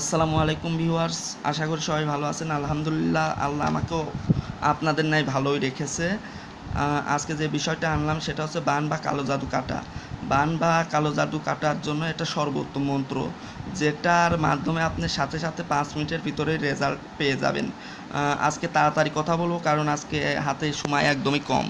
আসসালামু আলাইকুম ভিউয়ার্স, আশা করি সবাই ভালো আছেন। আলহামদুলিল্লাহ, আল্লাহ আমাকেও আপনাদের নাই ভালোই রেখেছে। আজকে যে বিষয়টা আনলাম সেটা হচ্ছে বান বা কালো জাদু কাটা। বান বা কালো জাদু কাটার জন্য এটা সর্বোত্তম মন্ত্র, যেটার মাধ্যমে আপনি সাথে সাথে পাঁচ মিনিটের ভিতরে রেজাল্ট পেয়ে যাবেন। আজকে তাড়াতাড়ি কথা বলব, কারণ আজকে হাতে সময় একদমই কম।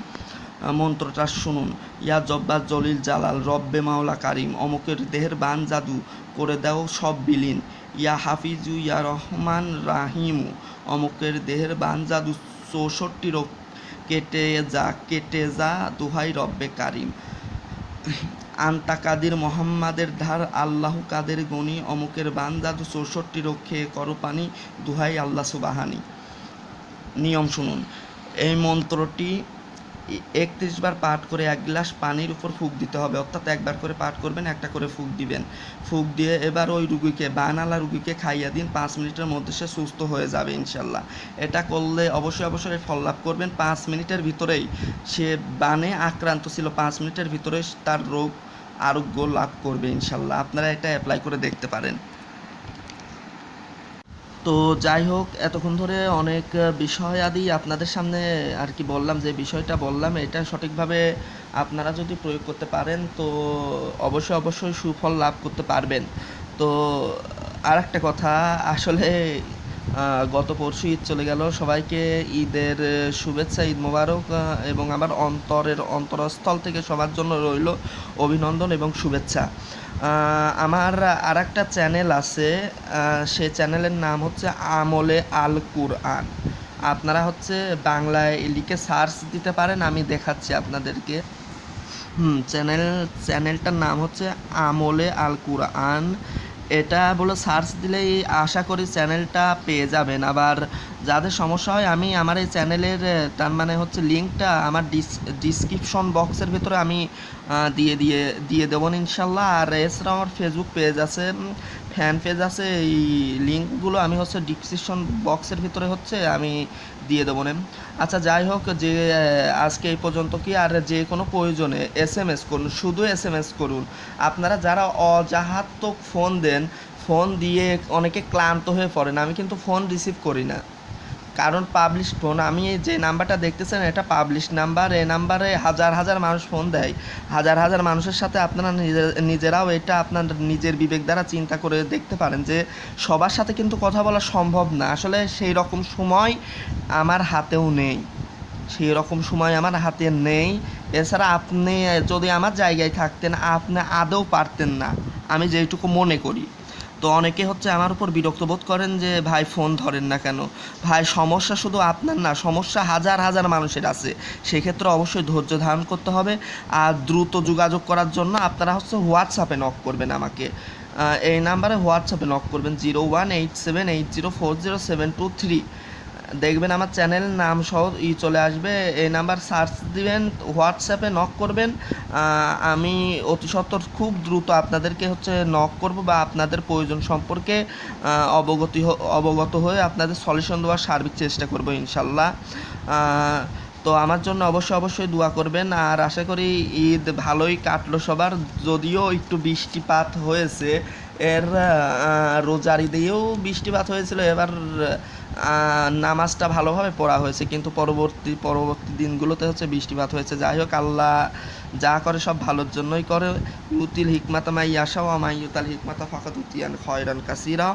মন্ত্রটা শুনুন। ইয়া জব্বার জলিল জালাল, রব্বে মাওলা কারিম, অমুকের দেহের বান জাদু করে দাও সব বিলীন। ইয়া হাফিজু, ইয়া রহমান রাহিমু, অমুকের দেহের বান জাদু চৌষট্টি রোগ কেটে যা কেটে যা দুহাই রব্বে কারিম। আন্তা কাদির মোহাম্মাদের ধার, আল্লাহ কাদের গনি, অমুকের বান জাদু চৌষট্টি রক্ষে করো পানি, দুহাই আল্লাহ সুবাহানি। নিয়ম শুনুন। এই মন্ত্রটি একত্রিশ বার পাঠ করে এক গ্লাস পানির উপর ফুক দিতে হবে। অর্থাৎ একবার করে পাঠ করবেন, একটা করে ফুক দিবেন। ফুক দিয়ে এবার ওই রুগীকে, বানালা রুগীকে খাইয়ে দিন, পাঁচ মিনিটের মধ্যে সে সুস্থ হয়ে যাবে ইনশাল্লাহ এটা করলে অবশ্যই অবশ্যই ফল লাভ করবেন। পাঁচ মিনিটের ভিতরেই সে বানে আক্রান্ত ছিল, পাঁচ মিনিটের ভিতরে তার রোগ আরোগ্য লাভ করবে ইনশাল্লাহ আপনারা এটা অ্যাপ্লাই করে দেখতে পারেন। তো যাই হোক, এতক্ষণ ধরে অনেক বিষয় আদি আপনাদের সামনে আর কি বললাম, যে বিষয়টা বললাম, এটা সঠিকভাবে আপনারা যদি প্রয়োগ করতে পারেন, তো অবশ্যই অবশ্যই সুফল লাভ করতে পারবেন। তো আর একটা কথা, আসলে গত পরশু ঈদ চলে গেল, সবাইকে ঈদের শুভেচ্ছা, ঈদ মোবারক এবং আমার অন্তরের অন্তরস্থল থেকে সবার জন্য রইল অভিনন্দন এবং শুভেচ্ছা। আমার আর একটা চ্যানেল আছে সে চ্যানেলের নাম হচ্ছে আমলে আল কুরআন। আপনারা হচ্ছে বাংলায় লিখে সার্চ দিতে পারেন, আমি দেখাচ্ছি আপনাদেরকে। হুম, চ্যানেল, চ্যানেলটার নাম হচ্ছে আমলে আল কুরআন। এটা বলে সার্চ দিলেই আশা করি চ্যানেলটা পেয়ে যাবেন। আবার যাদের সমস্যা হয়, আমি আমার এই চ্যানেলের তার মানে হচ্ছে লিঙ্কটা আমার ডিস ডিসক্রিপশন বক্সের ভিতরে আমি দিয়ে দিয়ে দিয়ে দেবো ইনশাল্লাহ। আর এছাড়াও আমার ফেসবুক পেজ আছে ফ্যান পেজ আছে। এই লিঙ্কগুলো আমি হচ্ছে ডিসক্রিপশন বক্সের ভিতরে হচ্ছে আমি দিয়ে দেবো নেন। আচ্ছা যাই হোক, যে আজকে এই পর্যন্ত কি আর যে কোনো প্রয়োজনে এস এম এস করুন, শুধু এস এম এস করুন। আপনারা যারা অজাহাত্মক ফোন দেন, ফোন দিয়ে অনেকে ক্লান্ত হয়ে পড়েন, আমি কিন্তু ফোন রিসিভ করি না। কারণ পাবলিশ ফোন আমি যে নাম্বারটা দেখতেছেন, এটা পাবলিশ নাম্বার এই নাম্বারে হাজার হাজার মানুষ ফোন দেয়। হাজার হাজার মানুষের সাথে আপনারা নিজে- নিজেরাও এটা আপনার নিজের বিবেক দ্বারা চিন্তা করে দেখতে পারেন যে সবার সাথে কিন্তু কথা বলা সম্ভব না। আসলে সেই রকম সময় আমার হাতেও নেই। সেই রকম সময় আমার হাতে নেই। এছাড়া আপনি যদি আমার জায়গায় থাকতেন, আপনি আদৌ পারতেন না। আমি যেটুকু মনে করি। তো অনেকে হচ্ছে আমার উপর বিরক্ত বোধ করেন যে, ভাই ফোন ধরেন না কেন? ভাই, সমস্যা শুধু আপনার না, সমস্যা হাজার হাজার মানুষের আছে। সেক্ষেত্রে অবশ্যই ধৈর্য ধারণ করতে হবে আর দ্রুত যোগাযোগ করার জন্য আপনারা হচ্ছে হোয়াটসঅ্যাপে নক করবেন আমাকে। এই নাম্বারে হোয়াটসঅ্যাপে নক করবেন। Zero one eight seven eight zero four zero seven two three দেখবেন আমার চ্যানেল নাম সহ ই চলে আসবে। এই নাম্বার সার্চ দিবেন হোয়াটসঅ্যাপে নক করবেন। আমি অতি সত্বর খুব দ্রুত আপনাদেরকে হচ্ছে নক করব বা আপনাদের প্রয়োজন সম্পর্কে অবগতি অবগত হয়ে আপনাদের সলিউশন দেওয়ার সার্বিক চেষ্টা করব ইনশাল্লাহ। তো আমার জন্য অবশ্যই অবশ্যই দোয়া করবেন। আর আশা করি ঈদ ভালোই কাটলো সবার। যদিও একটু বৃষ্টিপাত হয়েছে, এর রোজার ঈদেও বৃষ্টিপাত হয়েছিল। এবার নামাজটা ভালোভাবে পড়া হয়েছে, কিন্তু পরবর্তী পরবর্তী দিনগুলোতে হচ্ছে বৃষ্টিপাত হয়েছে। যাই হোক, আল্লাহ যা করে সব ভালোর জন্যই করে। ইউতিল হিকমাতা মাই আশা ও মাই ইউতাল হিকমাতা ফাকাত উতিয়ান খয়রান কাসিরা।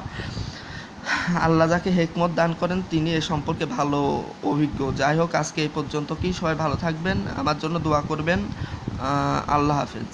আল্লাহ যাকে হেকমত দান করেন, তিনি এ সম্পর্কে ভালো, অভিজ্ঞ। যাই হোক, আজকে এই পর্যন্ত কি? সবাই ভালো থাকবেন, আমার জন্য দোয়া করবেন। আল্লাহ হাফেজ।